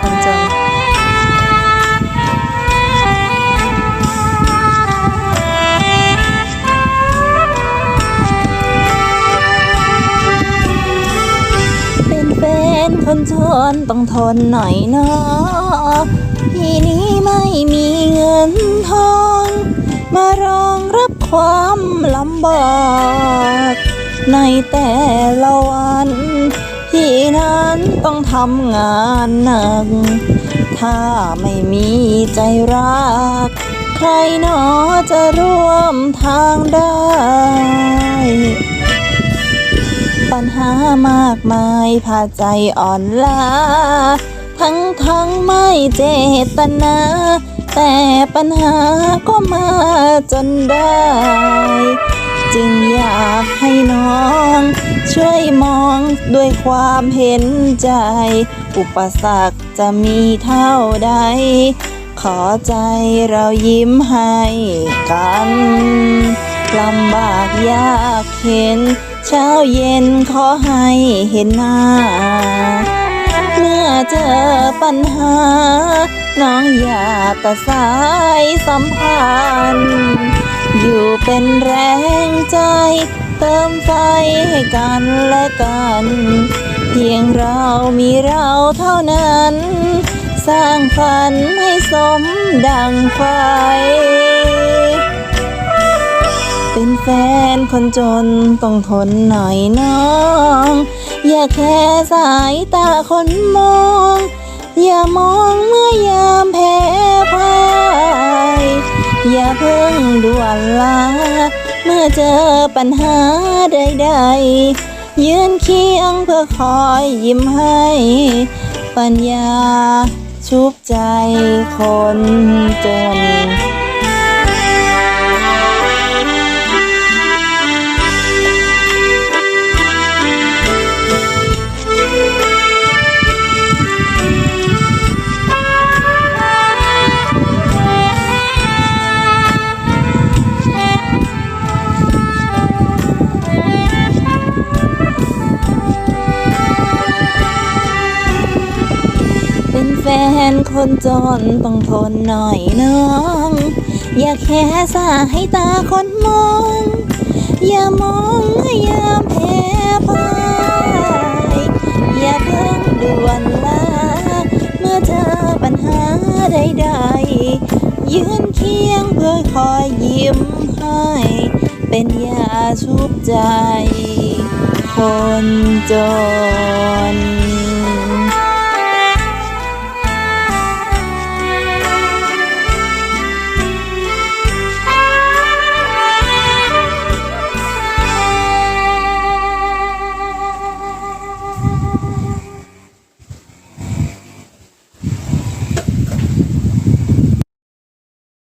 คนจน เป็นแฟนคนจนต้องทนหน่อยเนาะทีนี้ไม่มีเงินทอง มารองรับความลำบาก ในแต่ละวัน ต้องทำงานหนัก ถ้าไม่มีใจรัก ใครหนอจะร่วมทางได้ ปัญหามากมายพาใจอ่อนล้า ทั้งทั้งไม่เจตนา แต่ปัญหาก็มาจนได้ จึงอยากให้น้อง ช่วยมองด้วยความเห็นใจ อุปสรรคจะมีเท่าใด ขอใจเรายิ้มให้กันลำบากยากเข็น เช้าเย็นขอให้เห็นหน้า เมื่อเจอปัญหา น้องอย่าตัดสายสัมพันธ์ อยู่เป็นแร กันและกัน เพียงเรามีเราเท่านั้น สร้างฝันให้สมดังไฟเป็นแฟนคนจนต้องทนหน่อยน้อง อย่าแค่สายตาคนมอง อย่ามองเมื่อยามแพ้พ่าย อย่าเพิ่งด่วนลา เมื่อเจอปัญหาใดๆยืนเคียงเพื่อคอยยิ้มให้ ปัญญาชุบใจคนจน แฟนคนจนต้องทนหน่อยน้อง อย่าแค่สายตาคนมอง อย่ามองเมื่อยามแพ้พ่ายอย่าเพิ่งด่วนลาเมื่อเจอปัญหาใดๆยืนเคียงเพื่อคอยยิ้มให้ เป็นยาชุบใจ คนจน